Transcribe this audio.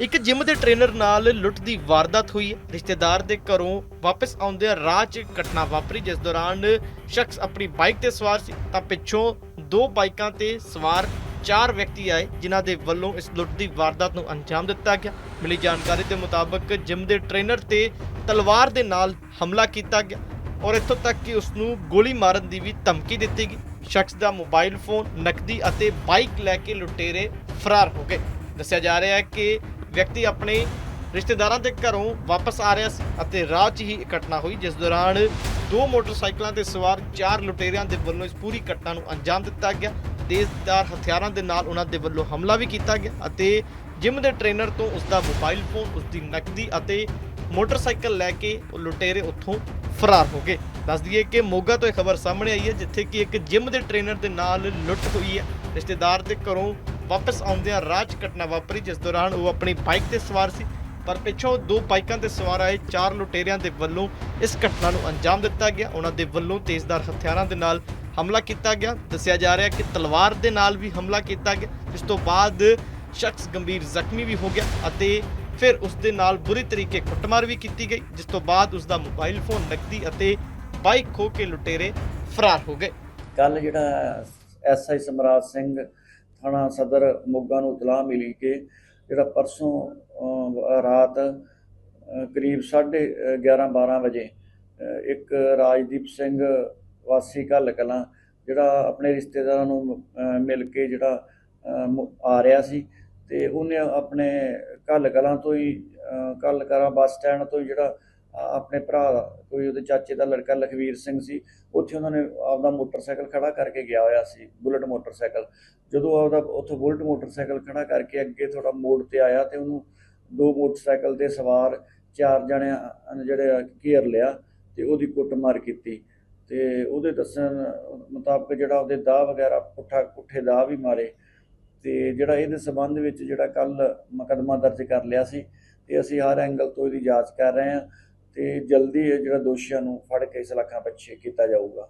ਇੱਕ ਜਿਮ ਦੇ ਟ੍ਰੇਨਰ ਨਾਲ ਲੁੱਟ ਦੀ ਵਾਰਦਾਤ ਹੋਈ ਹੈ। ਰਿਸ਼ਤੇਦਾਰ ਦੇ ਘਰੋਂ ਵਾਪਸ ਆਉਂਦਿਆਂ ਰਾਹ 'ਚ ਘਟਨਾ ਵਾਪਰੀ, ਜਿਸ ਦੌਰਾਨ ਸ਼ਖਸ ਆਪਣੀ ਬਾਈਕ ਤੇ ਸਵਾਰ ਸੀ। ਤਾਂ ਪਿੱਛੋਂ ਦੋ ਬਾਈਕਾਂ ਤੇ ਸਵਾਰ ਚਾਰ ਵਿਅਕਤੀ ਆਏ, ਜਿਨ੍ਹਾਂ ਦੇ ਵੱਲੋਂ ਇਸ ਲੁੱਟ ਦੀ ਵਾਰਦਾਤ ਨੂੰ ਅੰਜਾਮ ਦਿੱਤਾ ਗਿਆ। ਮਿਲੀ ਜਾਣਕਾਰੀ ਦੇ ਮੁਤਾਬਕ ਜਿਮ ਦੇ ਟ੍ਰੇਨਰ ਤੇ ਤਲਵਾਰ ਦੇ ਨਾਲ ਹਮਲਾ ਕੀਤਾ ਗਿਆ ਔਰ ਇੱਥੋਂ ਤੱਕ ਕਿ ਉਸ ਨੂੰ ਗੋਲੀ ਮਾਰਨ ਦੀ ਵੀ ਧਮਕੀ ਦਿੱਤੀ ਗਈ। ਸ਼ਖਸ ਦਾ ਮੋਬਾਈਲ ਫੋਨ, ਨਕਦੀ ਅਤੇ ਬਾਈਕ ਲੈ ਕੇ ਲੁਟੇਰੇ ਫਰਾਰ ਹੋ ਗਏ। ਦੱਸਿਆ ਜਾ ਰਿਹਾ ਹੈ ਕਿ ਵਿਅਕਤੀ ਆਪਣੇ ਰਿਸ਼ਤੇਦਾਰਾਂ ਦੇ ਘਰੋਂ ਵਾਪਸ ਆ ਰਿਹਾ ਸੀ ਅਤੇ ਰਾਹ 'ਚ ਹੀ ਇਹ ਘਟਨਾ ਹੋਈ, ਜਿਸ ਦੌਰਾਨ ਦੋ ਮੋਟਰਸਾਈਕਲਾਂ ਤੇ ਸਵਾਰ ਚਾਰ ਲੁਟੇਰਿਆਂ ਦੇ ਵੱਲੋਂ ਇਸ ਪੂਰੀ ਘਟਨਾ ਨੂੰ ਅੰਜਾਮ ਦਿੱਤਾ ਗਿਆ। ਤੇਜ਼ਧਾਰ ਹਥਿਆਰਾਂ ਦੇ ਨਾਲ ਉਹਨਾਂ ਦੇ ਵੱਲੋਂ ਹਮਲਾ ਵੀ ਕੀਤਾ ਗਿਆ ਅਤੇ ਜਿਮ ਦੇ ਟ੍ਰੇਨਰ ਤੋਂ ਉਸ ਦਾ ਮੋਬਾਈਲ ਫੋਨ ਉਸ ਦੀ ਨਕਦੀ ਅਤੇ ਮੋਟਰਸਾਈਕਲ ਲੈ ਕੇ ਉਹ ਲੁਟੇਰੇ ਉੱਥੋਂ ਫਰਾਰ ਹੋ ਗਏ। ਦੱਸ ਦਈਏ ਕਿ ਮੋਗਾ ਤੋਂ ਇਹ ਖਬਰ ਸਾਹਮਣੇ ਆਈ ਹੈ, ਜਿੱਥੇ ਕਿ ਇੱਕ ਜਿਮ ਦੇ ਟ੍ਰੇਨਰ ਦੇ ਨਾਲ ਲੁੱਟ ਹੋਈ ਹੈ। ਰਿਸ਼ਤੇਦਾਰ ਦੇ ਘਰੋਂ ਵਾਪਸ ਆਉਂਦਿਆਂ ਰਾਹ 'ਚ ਘਟਨਾ ਵਾਪਰੀ, ਜਿਸ ਦੌਰਾਨ ਉਹ ਆਪਣੀ ਬਾਈਕ ਤੇ ਸਵਾਰ ਸੀ। ਪਰ ਪਿੱਛੋਂ ਦੋ ਬਾਈਕਾਂ ਤੇ ਸਵਾਰ ਆਏ, ਚਾਰ ਲੁਟੇਰਿਆਂ ਦੇ ਵੱਲੋਂ ਇਸ ਘਟਨਾ ਨੂੰ ਅੰਜਾਮ ਦਿੱਤਾ ਗਿਆ। ਉਹਨਾਂ ਦੇ ਵੱਲੋਂ ਤੇਜ਼ਦਾਰ ਹਥਿਆਰਾਂ ਦੇ ਨਾਲ ਹਮਲਾ ਕੀਤਾ ਗਿਆ। ਦੱਸਿਆ ਜਾ ਰਿਹਾ ਕਿ ਤਲਵਾਰ ਦੇ ਨਾਲ ਵੀ ਹਮਲਾ ਕੀਤਾ ਗਿਆ, ਜਿਸ ਤੋਂ ਬਾਅਦ ਸ਼ਖਸ ਗੰਭੀਰ ਜ਼ਖਮੀ ਵੀ ਹੋ ਗਿਆ ਅਤੇ ਫਿਰ ਉਸ ਦੇ ਨਾਲ ਬੁਰੀ ਤਰੀਕੇ ਕੁੱਟਮਾਰ ਵੀ ਕੀਤੀ ਗਈ, ਜਿਸ ਤੋਂ ਬਾਅਦ ਉਸ ਦਾ ਮੋਬਾਈਲ ਫੋਨ ਨਕਦੀ ਅਤੇ ਬਾਈਕ ਖੋ ਕੇ ਲੁਟੇਰੇ ਫਰਾਰ ਹੋ ਗਏ। ਕੱਲ ਜਿਹੜਾ ਐਸਆਈ ਸਮਰਾਜ ਸਿੰਘ ਥਾਣਾ ਸਦਰ ਮੋਗਾ ਨੂੰ ਇਤਲਾਹ ਮਿਲੀ ਕਿ ਜਿਹੜਾ ਪਰਸੋਂ ਰਾਤ ਅਹ, ਕਰੀਬ 11:30 12 ਵਜੇ ਇੱਕ ਰਾਜਦੀਪ ਸਿੰਘ ਵਾਸੀ ਘੱਲ ਕਲਾਂ ਜਿਹੜਾ ਆਪਣੇ ਰਿਸ਼ਤੇਦਾਰਾਂ ਨੂੰ ਮਿਲ ਕੇ ਜਿਹੜਾ ਆ ਰਿਹਾ ਸੀ ਤੇ ਉਹਨੇ ਆਪਣੇ ਘੱਲ ਕਲਾਂ ਤੋਂ ਹੀ ਘੱਲ ਕਰਾਂ ਬੱਸ ਸਟੈਂਡ ਤੋਂ ਹੀ ਜਿਹੜਾ ਆਪਣੇ ਭਰਾ ਕੋਈ ਉਹਦੇ ਚਾਚੇ ਦਾ ਲੜਕਾ ਲਖਵੀਰ ਸਿੰਘ ਸੀ, ਉੱਥੇ ਉਹਨਾਂ ਨੇ ਆਪਦਾ ਮੋਟਰਸਾਈਕਲ ਖੜਾ ਕਰਕੇ ਗਿਆ ਹੋਇਆ ਸੀ, ਬੁਲਟ ਮੋਟਰਸਾਈਕਲ। ਜਦੋਂ ਆਪਦਾ ਉੱਥੋਂ ਬੁਲਟ ਮੋਟਰਸਾਈਕਲ ਖੜਾ ਕਰਕੇ ਅੱਗੇ ਥੋੜਾ ਮੋੜ ਤੇ ਆਇਆ ਤੇ ਉਹਨੂੰ ਦੋ ਮੋਟਰਸਾਈਕਲ ਦੇ ਸਵਾਰ ਚਾਰ ਜਣੇ ਜਿਹੜੇ ਘੇਰ ਲਿਆ ਤੇ ਉਹਦੀ ਕੁੱਟਮਾਰ ਕੀਤੀ। ਤੇ ਉਹਦੇ ਦੱਸਣ ਮੁਤਾਬਕ ਜਿਹੜਾ ਉਹਦੇ ਦਾਅ ਵਗੈਰਾ, ਪੁੱਠਾ ਪੁੱਠੇ ਦਾਅ ਵੀ ਮਾਰੇ। ਤੇ ਜਿਹੜਾ ਇਹਦੇ ਸਬੰਧ ਵਿੱਚ ਜਿਹੜਾ ਕੱਲ ਮੁਕੱਦਮਾ ਦਰਜ ਕਰ ਲਿਆ ਸੀ, ਤੇ ਅਸੀਂ ਹਰ ਐਂਗਲ ਤੋਂ ਇਹਦੀ ਜਾਂਚ ਕਰ ਰਹੇ ਹਾਂ। ਤੇ ਜਲਦੀ ਇਹ ਜਿਹੜਾ ਦੋਸ਼ੀਆਂ ਨੂੰ ਫੜ ਕੇ ਸਲਾਖਾਂ ਪਿੱਛੇ ਕੀਤਾ ਜਾਊਗਾ।